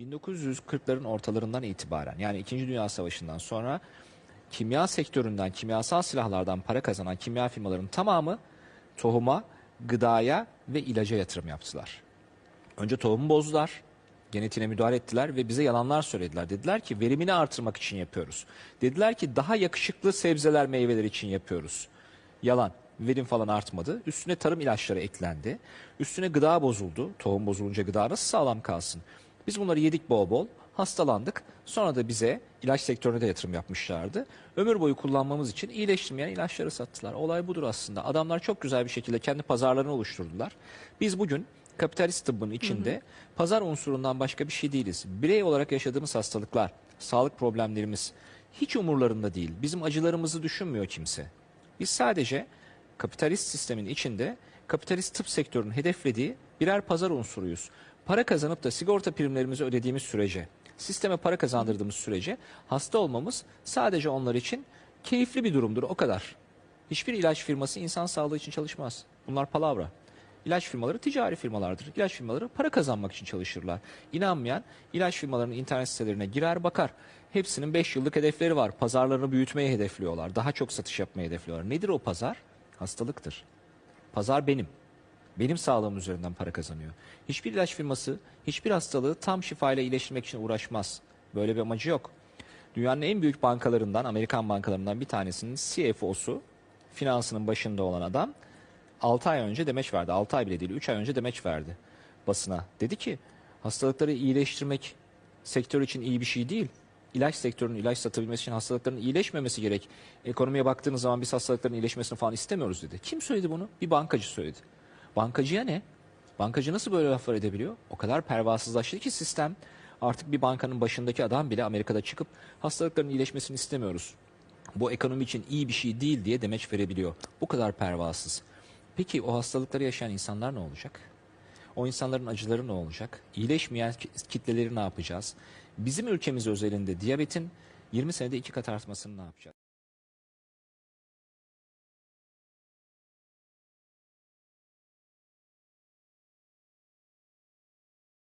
1940'ların ortalarından itibaren yani 2. Dünya Savaşı'ndan sonra kimya sektöründen, kimyasal silahlardan para kazanan kimya firmalarının tamamı tohuma, gıdaya ve ilaca yatırım yaptılar. Önce tohumu bozdular, genetiğine müdahale ettiler ve bize yalanlar söylediler. Dediler ki verimini artırmak için yapıyoruz. Dediler ki daha yakışıklı sebzeler, meyveler için yapıyoruz. Yalan. Verim falan artmadı. Üstüne tarım ilaçları eklendi. Üstüne gıda bozuldu. Tohum bozulunca gıda nasıl sağlam kalsın? Biz bunları yedik bol bol. Hastalandık. Sonra da bize ilaç sektörüne de yatırım yapmışlardı. Ömür boyu kullanmamız için iyileştirmeyen ilaçları sattılar. Olay budur aslında. Adamlar çok güzel bir şekilde kendi pazarlarını oluşturdular. Biz bugün kapitalist tıbbın içinde pazar unsurundan başka bir şey değiliz. Birey olarak yaşadığımız hastalıklar, sağlık problemlerimiz hiç umurlarında değil. Bizim acılarımızı düşünmüyor kimse. Biz sadece kapitalist sistemin içinde kapitalist tıp sektörünün hedeflediği birer pazar unsuruyuz. Para kazanıp da sigorta primlerimizi ödediğimiz sürece, sisteme para kazandırdığımız sürece hasta olmamız sadece onlar için keyifli bir durumdur o kadar. Hiçbir ilaç firması insan sağlığı için çalışmaz. Bunlar palavra. İlaç firmaları ticari firmalardır. İlaç firmaları para kazanmak için çalışırlar. İnanmayan ilaç firmalarının internet sitelerine girer bakar. Hepsinin 5 yıllık hedefleri var. Pazarlarını büyütmeyi hedefliyorlar. Daha çok satış yapmayı hedefliyorlar. Nedir o pazar? Hastalıktır. Pazar benim. Benim sağlığım üzerinden para kazanıyor. Hiçbir ilaç firması hiçbir hastalığı tam şifayla iyileştirmek için uğraşmaz. Böyle bir amacı yok. Dünyanın en büyük bankalarından, Amerikan bankalarından bir tanesinin CFO'su, finansının başında olan adam 6 ay önce demeç verdi. 6 ay bile değil 3 ay önce demeç verdi basına. Dedi ki hastalıkları iyileştirmek sektör için iyi bir şey değil. İlaç sektörünün ilaç satabilmesi için hastalıkların iyileşmemesi gerek. Ekonomiye baktığınız zaman biz hastalıkların iyileşmesini falan istemiyoruz dedi. Kim söyledi bunu? Bir bankacı söyledi. Bankacıya ne? Bankacı nasıl böyle laflar edebiliyor? O kadar pervasızlaştı ki sistem. Artık bir bankanın başındaki adam bile Amerika'da çıkıp hastalıkların iyileşmesini istemiyoruz. Bu ekonomi için iyi bir şey değil diye demeç verebiliyor. Bu kadar pervasız. Peki o hastalıkları yaşayan insanlar ne olacak? O insanların acıları ne olacak? İyileşmeyen ki- kitleleri ne yapacağız? Bizim ülkemiz özelinde diyabetin 20 senede iki kat artmasını ne yapacağız?